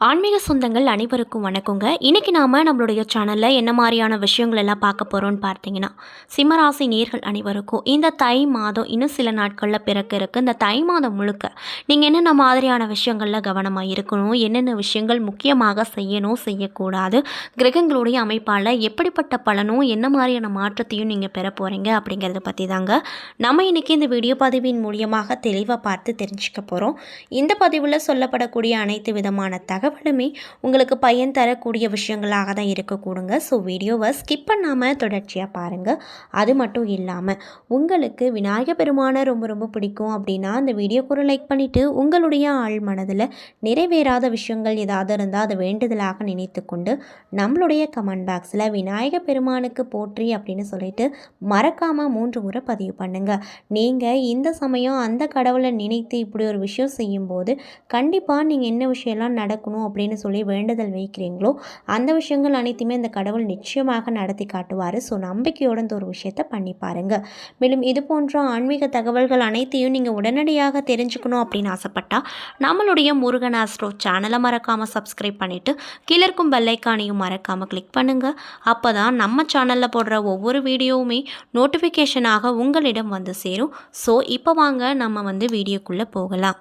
ஆன்மீக சொந்தங்கள் அனைவருக்கும் வணக்கங்க. இன்றைக்கி நாம் நம்மளுடைய சேனலில் என்ன மாதிரியான விஷயங்கள் எல்லாம் பார்க்க போகிறோம்னு பார்த்தீங்கன்னா சிம்மராசி நேர்கள் அனைவருக்கும் இந்த தை மாதம் இன்னும் சில நாட்களில் பிறக்க இருக்குது இந்த தை மாதம் முழுக்க நீங்கள் என்னென்ன மாதிரியான விஷயங்களில் கவனமாக இருக்கணும் என்னென்ன விஷயங்கள் முக்கியமாக செய்யணும் செய்யக்கூடாது கிரகங்களுடைய அமைப்பால் எப்படிப்பட்ட பலனும் என்ன மாதிரியான மாற்றத்தையும் நீங்கள் பெற போகிறீங்க அப்படிங்கிறத பற்றி தாங்க நம்ம இன்றைக்கி இந்த வீடியோ பதிவின் மூலியமாக தெளிவாக பார்த்து தெரிஞ்சுக்க போகிறோம் இந்த பதிவில் சொல்லப்படக்கூடிய அனைத்து விதமான தகவலுமே உங்களுக்கு பயன் தரக்கூடிய விஷயங்களாக தான் இருக்கக்கூடுங்க. ஸோ வீடியோவை ஸ்கிப் பண்ணாமல் தொடர்ச்சியாக பாருங்கள் அது மட்டும் இல்லாமல் உங்களுக்கு விநாயக பெருமானை ரொம்ப ரொம்ப பிடிக்கும் அப்படின்னா அந்த வீடியோ ஒரு லைக் பண்ணிவிட்டு உங்களுடைய ஆள் மனதில் நிறைவேறாத விஷயங்கள் ஏதாவது இருந்தால் அதை வேண்டுதலாக நினைத்து கொண்டு நம்மளுடைய கமெண்ட் பாக்ஸில் விநாயக பெருமானுக்கு போற்றி அப்படின்னு சொல்லிட்டு மறக்காமல் மூன்று முறை பதிவு பண்ணுங்கள் நீங்கள் இந்த சமயம் அந்த கடவுளை நினைத்து இப்படி ஒரு விஷயம் செய்யும்போது கண்டிப்பாக நீங்கள் என்ன விஷயம்லாம் நடக்கணும் அப்படின்னு சொல்லி வேண்டுதல் வைக்கிறீங்களோ அந்த விஷயங்கள் அனைத்துமே இந்த கடவுள் நிச்சயமாக நடத்தி காட்டுவார். ஸோ நம்பிக்கையோட இந்த ஒரு விஷயத்தை பண்ணி பாருங்க. மேலும் இது போன்ற ஆன்மீக தகவல்கள் அனைத்தையும் நீங்கள் உடனடியாக தெரிஞ்சுக்கணும் அப்படின்னு ஆசைப்பட்டா நம்மளுடைய முருகன் ஆஸ்ட்ரோ சேனலை மறக்காமல் சப்ஸ்கிரைப் பண்ணிவிட்டு கீழே இருக்கும் பெல்லைக்கானையும் மறக்காமல் கிளிக் பண்ணுங்கள் அப்போ தான் நம்ம சேனலில் போடுற ஒவ்வொரு வீடியோவுமே நோட்டிஃபிகேஷனாக உங்களிடம் வந்து சேரும். ஸோ இப்போ வாங்க நம்ம வந்து வீடியோக்குள்ளே போகலாம்.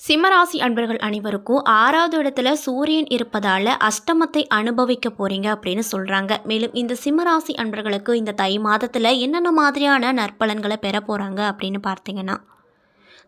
சிம்மராசி அன்பர்கள் அனைவருக்கும் ஆறாவது இடத்துல சூரியன் இருப்பதால் அஷ்டமத்தை அனுபவிக்க போகிறீங்க அப்படின்னு சொல்கிறாங்க மேலும் இந்த சிம்மராசி அன்பர்களுக்கு இந்த தை மாதத்தில் என்னென்ன மாதிரியான நற்பலன்களை பெற போகிறாங்க அப்படின்னு பார்த்தீங்கன்னா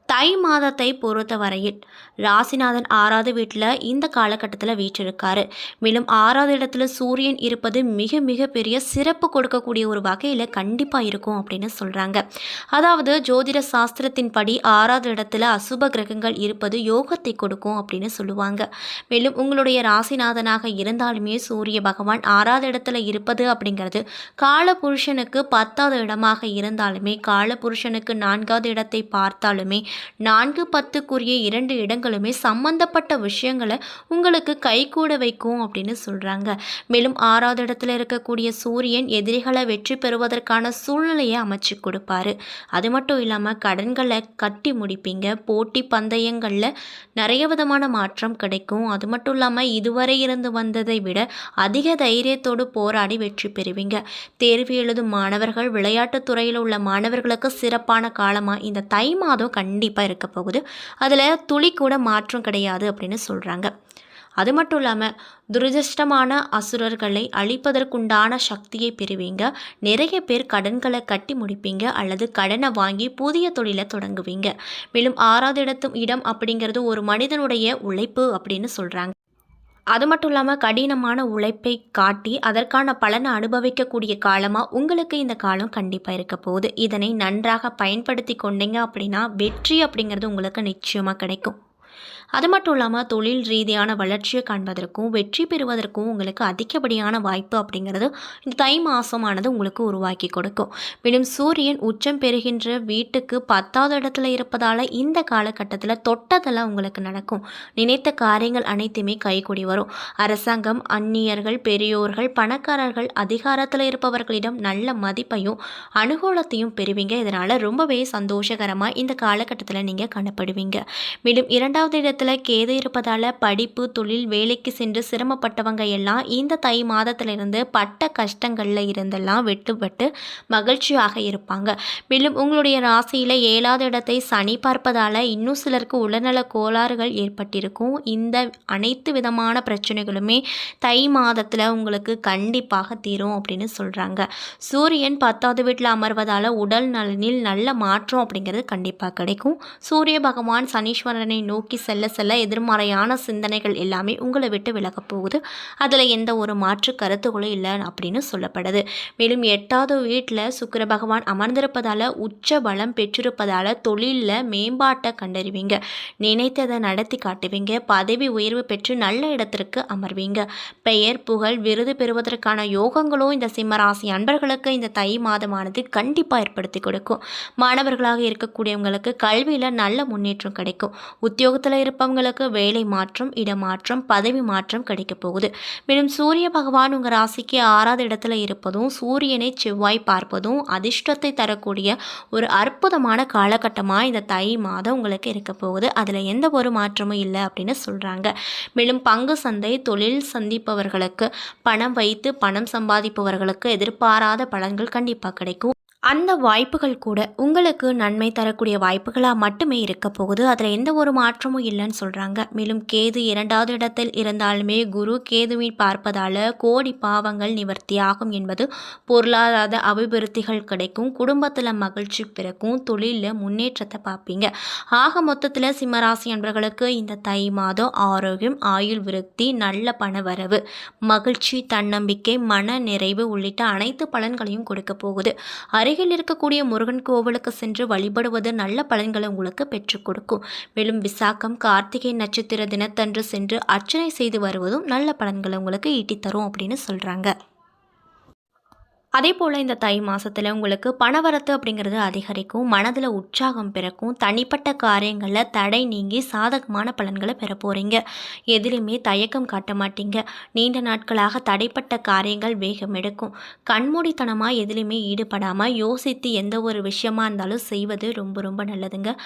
தை மாதத்தை பொறுத்த வரையில் ராசிநாதன் ஆறாவது வீட்டில் இந்த காலகட்டத்தில் வீற்றிருக்காரு. மேலும் ஆறாவது இடத்துல சூரியன் இருப்பது மிக மிக பெரிய சிறப்பு கொடுக்கக்கூடிய ஒரு வகையில் கண்டிப்பாக இருக்கும் அப்படின்னு சொல்கிறாங்க அதாவது ஜோதிட சாஸ்திரத்தின்படி ஆறாவது இடத்துல அசுப கிரகங்கள் இருப்பது யோகத்தை கொடுக்கும் அப்படின்னு சொல்லுவாங்க. மேலும் உங்களுடைய ராசிநாதனாக இருந்தாலுமே சூரிய பகவான் ஆறாவது இடத்துல இருப்பது அப்படிங்கிறது கால புருஷனுக்கு பத்தாவது இடமாக இருந்தாலுமே கால புருஷனுக்கு நான்காவது இடத்தை பார்த்தாலுமே நான்கு பத்துக்குரிய இரண்டு இடங்களுமே சம்பந்தப்பட்ட விஷயங்களை உங்களுக்கு கைகூட வைக்கும் அப்படின்னு சொல்கிறாங்க மேலும் ஆறாவது இடத்துல இருக்கக்கூடிய சூரியன் எதிரிகளை வெற்றி பெறுவதற்கான சூழ்நிலையை அமைச்சு கொடுப்பாரு. அது மட்டும் இல்லாமல் கடன்களை கட்டி முடிப்பீங்க. போட்டி பந்தயங்களில் நிறைய விதமான மாற்றம் கிடைக்கும். அது மட்டும் இல்லாமல் இதுவரை இருந்து வந்ததை விட அதிக தைரியத்தோடு போராடி வெற்றி பெறுவீங்க. தேர்வு எழுதும் மாணவர்கள் விளையாட்டுத் துறையில் உள்ள மாணவர்களுக்கு சிறப்பான காலமாக இந்த தை மாதம் கண்டிப்பாக இருக்க போகுது. அதில் துளி கூட மாற்றம் கிடையாது அப்படின்னு சொல்கிறாங்க அது மட்டும் இல்லாமல் துரதிருஷ்டமான அசுரர்களை அழிப்பதற்குண்டான சக்தியை பெறுவீங்க. நிறைய பேர் கடன்களை கட்டி முடிப்பீங்க அல்லது கடனை வாங்கி புதிய தொழிலை தொடங்குவீங்க. மேலும் ஆறாவது இடத்தும் இடம் அப்படிங்கிறது ஒரு மனிதனுடைய உழைப்பு அப்படின்னு சொல்கிறாங்க அது மட்டும் இல்லாமல் கடினமான உழைப்பை காட்டி அதற்கான பலனை அனுபவிக்கக்கூடிய காலமாக உங்களுக்கு இந்த காலம் கண்டிப்பாக இருக்க போகுது. இதனை நன்றாக பயன்படுத்தி கொண்டீங்க அப்படின்னா வெற்றி அப்படிங்கிறது உங்களுக்கு நிச்சயமாக கிடைக்கும். அது மட்டும் இல்லாமல் தொழில் ரீதியான வளர்ச்சியை காண்பதற்கும் வெற்றி பெறுவதற்கும் உங்களுக்கு அதிகப்படியான வாய்ப்பு அப்படிங்கிறது இந்த தை மாதமானது உங்களுக்கு உருவாக்கி கொடுக்கும். மேலும் சூரியன் உச்சம் பெறுகின்ற வீட்டுக்கு பத்தாவது இடத்துல இருப்பதால் இந்த காலகட்டத்தில் தொட்டதெல்லாம் உங்களுக்கு நடக்கும். நினைத்த காரியங்கள் அனைத்துமே கைகூடி வரும். அரசாங்கம் அந்நியர்கள் பெரியோர்கள் பணக்காரர்கள் அதிகாரத்தில் இருப்பவர்களிடம் நல்ல மதிப்பையும் அனுகூலத்தையும் பெறுவீங்க. இதனால் ரொம்பவே சந்தோஷகரமாக இந்த காலகட்டத்தில் நீங்கள் காணப்படுவீங்க. மேலும் இரண்டாவது இடத்தில் கேது இருப்பதால் படிப்பு தொழில் வேலைக்கு சென்று சிரமப்பட்டவங்க எல்லாம் இந்த தை மாதத்திலிருந்து பட்ட கஷ்டங்களில் இருந்தெல்லாம் வெட்டுப்பட்டு மகிழ்ச்சியாக இருப்பாங்க. மேலும் உங்களுடைய ராசியில் ஏழாவது இடத்தை சனி பார்ப்பதால் இன்னும் சிலருக்கு உடல்நல கோளாறுகள் ஏற்பட்டிருக்கும். இந்த அனைத்து விதமான பிரச்சனைகளுமே தை மாதத்தில் உங்களுக்கு கண்டிப்பாக தீரும் அப்படின்னு சொல்கிறாங்க சூரியன் பத்தாவது வீட்டில் அமர்வதால் உடல் நலனில் நல்ல மாற்றம் அப்படிங்கிறது கண்டிப்பாக கிடைக்கும். சூரிய பகவான் சனீஸ்வரனை நோக்கி செல்ல செல்ல எதிர்மறையான சிந்தனைகள் எல்லாமே உங்களை விட்டு விலகப் போகுது. அதில் எந்த ஒரு மாற்று கருத்துகளும் இல்லை அப்படின்னு சொல்லப்படுது. மேலும் எட்டாவது வீட்டில் சுக்கர பகவான் அமர்ந்திருப்பதால் உச்ச பலம் பெற்றிருப்பதால் தொழிலில் மேம்பாட்டை கண்டறிவீங்க. நினைத்ததை நடத்தி காட்டுவீங்க. பதவி உயர்வு பெற்று நல்ல இடத்திற்கு அமர்வீங்க. பெயர் புகழ் விருது பெறுவதற்கான யோகங்களும் இந்த சிம்மராசி அன்பர்களுக்கு இந்த தை மாதமானது கண்டிப்பாக ஏற்படுத்தி கொடுக்கும். மாணவர்களாக இருக்கக்கூடியவங்களுக்கு கல்வியில் நல்ல முன்னேற்றம் கிடைக்கும். உத்தியோகத்தில் இருப்ப இருப்பவங்களுக்கு வேலை மாற்றம் இடமாற்றம் பதவி மாற்றம் கிடைக்கப் போகுது. மேலும் சூரிய பகவான் உங்கள் ராசிக்கு ஆறாவது இடத்துல இருப்பதும் சூரியனை செவ்வாய் பார்ப்பதும் அதிர்ஷ்டத்தை தரக்கூடிய ஒரு அற்புதமான காலகட்டமாக இந்த தை மாதம் உங்களுக்கு இருக்க போகுது. அதில் எந்த ஒரு மாற்றமும் இல்லை அப்படின்னு சொல்கிறாங்க மேலும் பங்கு சந்தை தொழில் சந்திப்பவர்களுக்கு பணம் வைத்து பணம் சம்பாதிப்பவர்களுக்கு எதிர்பாராத பலன்கள் கண்டிப்பாக கிடைக்கும். அந்த வாய்ப்புகள் கூட உங்களுக்கு நன்மை தரக்கூடிய வாய்ப்புகளாக மட்டுமே இருக்க போகுது. அதில் எந்த ஒரு மாற்றமும் இல்லைன்னு சொல்கிறாங்க மேலும் கேது இரண்டாவது இடத்தில் இருந்தாலுமே குரு கேதுவை பார்ப்பதால் கோடி பாவங்கள் நிவர்த்தியாகும் என்பது பொருளாதார அபிவிருத்திகள் கிடைக்கும். குடும்பத்தில் மகிழ்ச்சி பிறக்கும். தொழிலில் முன்னேற்றத்தை பார்ப்பீங்க. ஆக மொத்தத்தில் சிம்மராசி என்பவர்களுக்கு இந்த தை மாதம் ஆரோக்கியம் ஆயுள் விருத்தி நல்ல பண வரவு மகிழ்ச்சி தன்னம்பிக்கை மன நிறைவு உள்ளிட்ட அனைத்து பலன்களையும் கொடுக்க போகுது. அருகில் இருக்கக்கூடிய முருகன் கோவிலுக்கு சென்று வழிபடுவது நல்ல பலன்களை உங்களுக்கு பெற்றுக் கொடுக்கும். மேலும் விசாகம் கார்த்திகை நட்சத்திர தினத்தன்று சென்று அர்ச்சனை செய்து வருவதும் நல்ல பலன்களை உங்களுக்கு ஈட்டித்தரும் அப்படின்னு சொல்கிறாங்க அதே போல் இந்த தை மாதத்தில் உங்களுக்கு பணவரத்து அப்படிங்கிறது அதிகரிக்கும் மனதில் உற்சாகம் பிறக்கும் தனிப்பட்ட காரியங்களில் தடை நீங்கி சாதகமான பலன்களை பெற போகிறீங்க எதிலுமே தயக்கம் காட்ட மாட்டீங்க. நீண்ட நாட்களாக தடைப்பட்ட காரியங்கள் வேகம் எடுக்கும். கண்மூடித்தனமாக எதிலுமே ஈடுபடாமல் யோசித்து எந்த ஒரு விஷயமா இருந்தாலும் செய்வது ரொம்ப ரொம்ப நல்லதுங்க.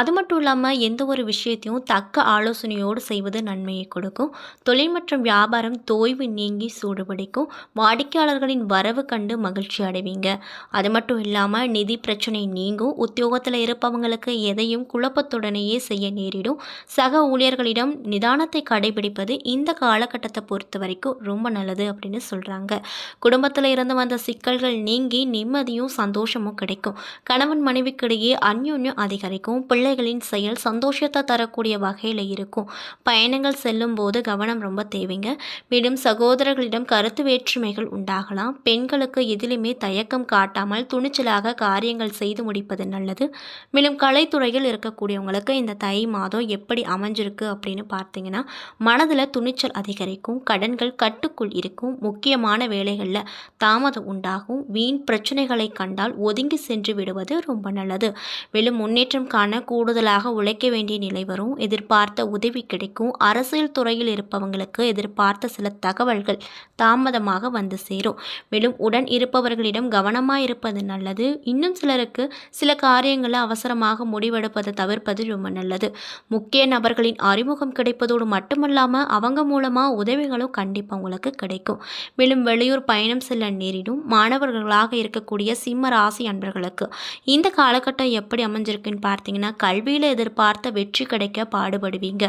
அது மட்டும் இல்லாமல் எந்த ஒரு விஷயத்தையும் தக்க ஆலோசனையோடு செய்வது நன்மையை கொடுக்கும். தொழில் மற்றும் வியாபாரம் தோய்வு நீங்கி சூடுபிடிக்கும். வாடிக்கையாளர்களின் வரவு கண்டு மகிழ்ச்சி அடைவீங்க. அது மட்டும் இல்லாமல் நிதி பிரச்சனை நீங்கும். உத்தியோகத்தில் இருப்பவங்களுக்கு எதையும் குழப்பத்துடனேயே செய்ய நேரிடும். சக ஊழியர்களிடம் நிதானத்தை கடைபிடிப்பது இந்த காலகட்டத்தை பொறுத்த வரைக்கும் ரொம்ப நல்லது அப்படின்னு சொல்கிறாங்க குடும்பத்தில் இருந்து வந்த சிக்கல்கள் நீங்கி நிம்மதியும் சந்தோஷமும் கிடைக்கும். கணவன் மனைவிக்கிடையே அந்யோன்யம் அதிகரிக்கும். பிள்ளைகளின் செயல் சந்தோஷத்தை தரக்கூடிய வகையில் இருக்கும். பயணங்கள் செல்லும் போது கவனம் ரொம்ப தேவைங்க. மேலும் சகோதரர்களிடம் கருத்து வேற்றுமைகள் உண்டாகலாம். பெண்களுக்கு எதிலுமே தயக்கம் காட்டாமல் துணிச்சலாக காரியங்கள் செய்து முடிப்பது நல்லது. மேலும் கலைத்துறையில் இருக்கக்கூடியவங்களுக்கு இந்த தை மாதம் எப்படி அமைஞ்சிருக்கு அப்படின்னு பார்த்தீங்கன்னா மனதில் துணிச்சல் அதிகரிக்கும் கடன்கள் கட்டுக்குள் இருக்கும் முக்கியமான வேலைகளில் தாமதம் உண்டாகும் வீண் பிரச்சனைகளை கண்டால் ஒதுங்கி சென்று விடுவது ரொம்ப நல்லது. மேலும் முன்னேற்றம் காண கூடுதலாக உழைக்க வேண்டிய நிலை வரும் எதிர்பார்த்த உதவி கிடைக்கும் அரசியல் துறையில் இருப்பவங்களுக்கு எதிர்பார்த்த சில தகவல்கள் தாமதமாக வந்து சேரும். மேலும் உடன் இருப்பவர்களிடம் கவனமாக இருப்பது நல்லது. இன்னும் சிலருக்கு சில காரியங்களை அவசரமாக முடிவெடுப்பதை தவிர்ப்பது ரொம்ப நல்லது. முக்கிய நபர்களின் அறிமுகம் கிடைப்பதோடு மட்டுமல்லாமல் அவங்க மூலமாக உதவிகளும் கண்டிப்பாக உங்களுக்கு கிடைக்கும். மேலும் வெளியூர் பயணம் செல்ல நேரிடும் மாணவர்களாக இருக்கக்கூடிய சிம்ம ராசி அன்பர்களுக்கு இந்த காலகட்டம் எப்படி அமைஞ்சிருக்குன்னு பார்த்தீங்கன்னா கல்வியில் எதிர்பார்த்த வெற்றி கிடைக்க பாடுபடுவீங்க.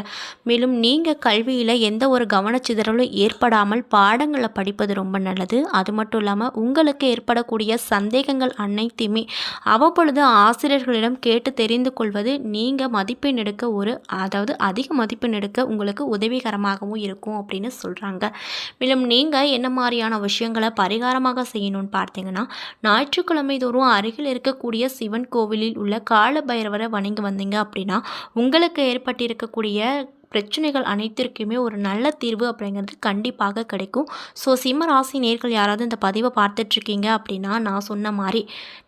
மேலும் நீங்கள் கல்வியில் எந்த ஒரு கவனச்சிதறலும் ஏற்படாமல் பாடங்களை படிப்பது ரொம்ப நல்லது. அது மட்டும் இல்லாமல் உங்கள் உங்களுக்கு ஏற்படக்கூடிய சந்தேகங்கள் அனைத்தையுமே அவ்வப்பொழுது ஆசிரியர்களிடம் கேட்டு தெரிந்து கொள்வது நீங்கள் மதிப்பெண் எடுக்க ஒரு அதாவது அதிக மதிப்பெண் எடுக்க உங்களுக்கு உதவிகரமாகவும் இருக்கும் அப்படின்னு சொல்கிறாங்க மேலும் நீங்கள் என்ன மாதிரியான விஷயங்களை பரிகாரமாக செய்யணும்னு பார்த்தீங்கன்னா ஞாயிற்றுக்கிழமை தோறும் அருகில் இருக்கக்கூடிய சிவன் கோவிலில் உள்ள கால பைரவரை வணங்கி வந்தீங்க அப்படின்னா உங்களுக்கு ஏற்பட்டிருக்கக்கூடிய பிரச்சனைகள் அனைத்திற்குமே ஒரு நல்ல தீர்வு அப்படிங்கிறது கண்டிப்பாக கிடைக்கும். ஸோ சிம்ம ராசி நேர்கள் யாராவது இந்த பதிவை பார்த்துட்ருக்கீங்க அப்படின்னா நான் சொன்ன மாதிரி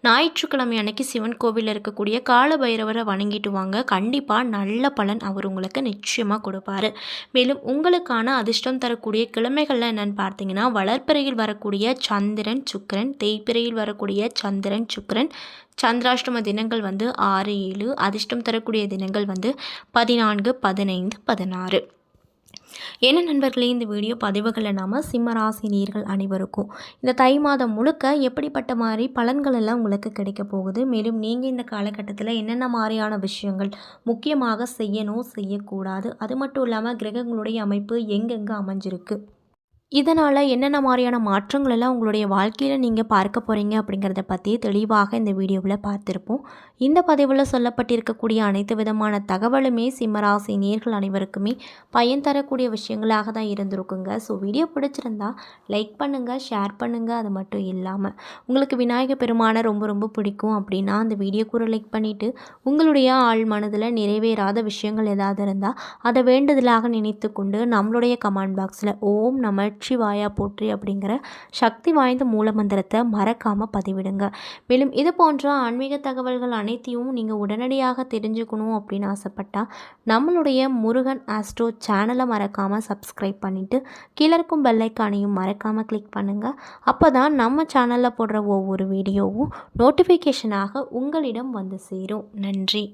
ஞாயிற்றுக்கிழமை அன்னைக்கு சிவன் கோவிலில் இருக்கக்கூடிய கால பைரவரை வணங்கிட்டு வாங்க கண்டிப்பாக நல்ல பலன் அவர் உங்களுக்கு நிச்சயமாக கொடுப்பாரு. மேலும் உங்களுக்கான அதிர்ஷ்டம் தரக்கூடிய கிழமைகள்லாம் என்னென்னு பார்த்தீங்கன்னா வளர்ப்பிறையில் வரக்கூடிய சந்திரன் சுக்கரன் தேய்ப்பிறையில் வரக்கூடிய சந்திரன் சுக்கரன் சந்திராஷ்டம தினங்கள் வந்து ஆறு ஏழு. அதிர்ஷ்டம் தரக்கூடிய தினங்கள் வந்து பதினான்கு பதினைந்து பதினாறு. என்ன நண்பர்களே இந்த வீடியோ பதிவுகளை நாம் சிம்மராசினியர்கள் அனைவருக்கும். இந்த தை மாதம் முழுக்க எப்படிப்பட்ட மாதிரி பலன்கள் எல்லாம் உங்களுக்கு கிடைக்க போகுது? மேலும் நீங்கள் இந்த காலகட்டத்தில் என்னென்ன மாதிரியான விஷயங்கள் முக்கியமாக செய்யணும் செய்யக்கூடாது? அது மட்டும் இல்லாமல் கிரகங்களுடைய அமைப்பு எங்கெங்கே அமைஞ்சிருக்கு? இதனால் என்னென்ன மாதிரியான மாற்றங்கள் எல்லாம் உங்களுடைய வாழ்க்கையில் நீங்கள் பார்க்க போகிறீங்க அப்படிங்கிறத பற்றி தெளிவாக இந்த வீடியோவில் பார்த்துருப்போம். இந்த பதிவில் சொல்லப்பட்டிருக்கக்கூடிய அனைத்து விதமான தகவலுமே சிம்மராசி நேர்கள் அனைவருக்குமே பயன் தரக்கூடிய விஷயங்களாக தான் இருந்திருக்குங்க. ஸோ வீடியோ பிடிச்சிருந்தா லைக் பண்ணுங்கள் ஷேர் பண்ணுங்கள் அது மட்டும் இல்லாமல் உங்களுக்கு விநாயகர் பெருமானை ரொம்ப ரொம்ப பிடிக்கும் அப்படின்னா அந்த வீடியோ கூட லைக் பண்ணிவிட்டு உங்களுடைய ஆள் மனதில் நிறைவேறாத விஷயங்கள் ஏதாவது இருந்தால் அதை வேண்டுதலாக நினைத்து கொண்டு நம்மளுடைய கமெண்ட் பாக்ஸில் ஓம் நம்ம நமச்சிவாயா போற்றி அப்படிங்கிற சக்தி வாய்ந்த மூலமந்திரத்தை மறக்காமல் பதிவிடுங்க. மேலும் இது போன்ற ஆன்மீக தகவல்கள் அனைத்தையும் நீங்கள் உடனடியாக தெரிஞ்சுக்கணும் அப்படின்னு ஆசைப்பட்டால் நம்மளுடைய முருகன் ஆஸ்ட்ரோ சேனலை மறக்காமல் சப்ஸ்கிரைப் பண்ணிவிட்டு கீழே இருக்கும் பெல்லைக்கானையும் மறக்காமல் கிளிக் பண்ணுங்கள் அப்போ தான் நம்ம சேனலில் போடுற ஒவ்வொரு வீடியோவும் நோட்டிஃபிகேஷனாக உங்களிடம் வந்து சேரும். நன்றி.